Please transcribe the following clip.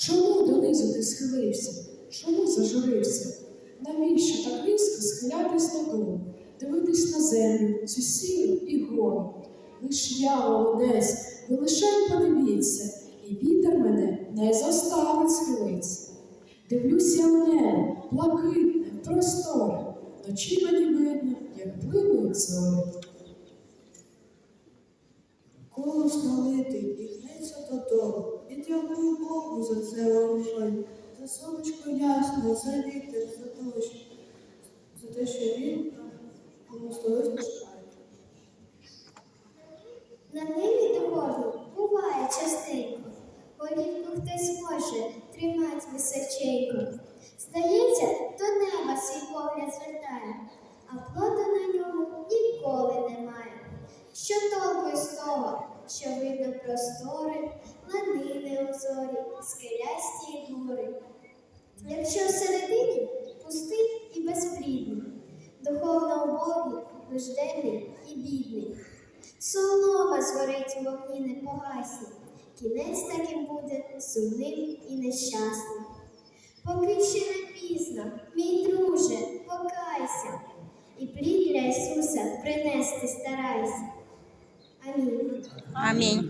Чому донизу ти схилився? Чому зажурився? Навіщо так низько схилятись додолу, дивитись на землю, цю сіру і голу? Лиш я молодець, ви лише подивіться, і вітер мене не заставить схилитися. Дивлюся в небо, блакитне, просторе, вночі мені видно, як плинуть зорі. Коло налитий і гнеться додолу. Богу за це вогонь, за сонечко ясне, за вітер, за дощ, за те, що він комусь то вистачає. На ниві дорогу буває частенько, голівку хтось може тримати височенько. Здається, до неба свій погляд звертає, а плоду на ньому ніколи немає. Що толку з того, що видно простори, ланини зорі. Якщо всередині пустий і безплідний, духовно убогий, нужденний і бідний. Солома згорить у вогні не погасне, кінець таким буде сумним і нещасним. Поки ще не пізно, мій друже, покайся, і плід для Ісуса принести старайся. Амінь. Амінь.